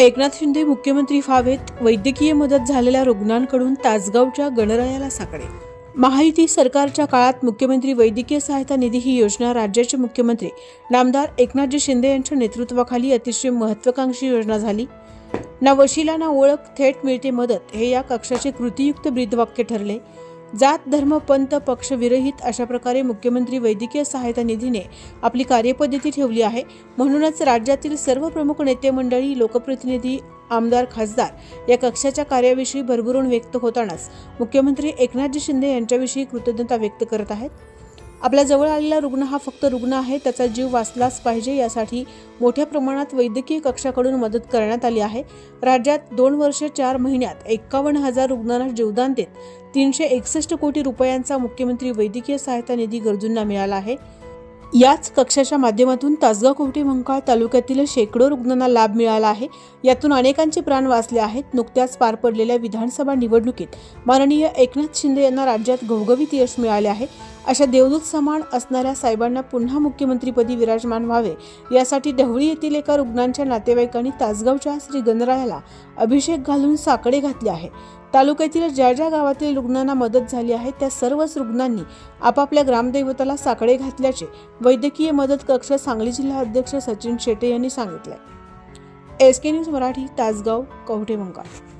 एकनाथ शिंदे मुख्यमंत्री व्हावेत वैद्यकीय मदत झालेल्या रुग्णांकडून तासगावच्या गणरायाला साकडे. महायुती सरकारच्या काळात मुख्यमंत्री वैद्यकीय सहायता निधी ही योजना राज्याचे मुख्यमंत्री नामदार एकनाथजी शिंदे यांच्या नेतृत्वाखाली अतिशय महत्वाकांक्षी योजना झाली. ना वशिला ना ओळख थेट मिळते मदत हे या कक्षाचे कृतीयुक्त ब्रीदवाक्य ठरले. जात धर्म पंत पक्षविरहित अशा प्रकारे मुख्यमंत्री वैद्यकीय सहायता निधीने आपली कार्यपद्धती ठेवली आहे. म्हणूनच राज्यातील सर्व प्रमुख नेते मंडळी लोकप्रतिनिधी आमदार खासदार या कक्षाच्या कार्याविषयी भरभरून व्यक्त होतानाच मुख्यमंत्री एकनाथजी शिंदे यांच्याविषयी कृतज्ञता व्यक्त करत आहेत. आपल्या जवळ आलेला रुग्ण हा फक्त रुग्ण आहे त्याचा जीव वाचलाच पाहिजे यासाठी मोठ्या प्रमाणात वैद्यकीय कक्षाकडून मदत करण्यात आली आहे. राज्यात दोन वर्ष चार महिन्यात एक्कावन्न हजार रुग्णांना जीवदान देत तीनशे एकसष्ट कोटी रुपयांचा मुख्यमंत्री वैद्यकीय सहायता निधी गरजूंना मिळाला आहे. याच कक्षाच्या माध्यमातून तासगाव कोवटी मंकाळ तालुक्यातील शेकडो रुग्णांना लाभ मिळाला आहे. यातून अनेकांचे प्राण वाचले आहेत. नुकत्याच पार पडलेल्या विधानसभा निवडणुकीत माननीय एकनाथ शिंदे यांना राज्यात घवघवीत यश मिळाले आहे. अशा देवदूत समान असणाऱ्या साहेबांना पुन्हा मुख्यमंत्रीपदी विराजमान व्हावे यासाठी ढवळी येथील एका रुग्णांच्या नातेवाईकांनी तासगावच्या श्री गणरायाला अभिषेक घालून साकडे घातले आहे. तालुक्यातील ज्या ज्या गावातील रुग्णांना मदत झाली आहे त्या सर्वच रुग्णांनी आपापल्या ग्रामदैवताला साकडे घातल्याचे वैद्यकीय मदत कक्ष सांगली जिल्हा अध्यक्ष सचिन शेटे यांनी सांगितले. S K news Marathi Tasgaon Kavathe Mahankal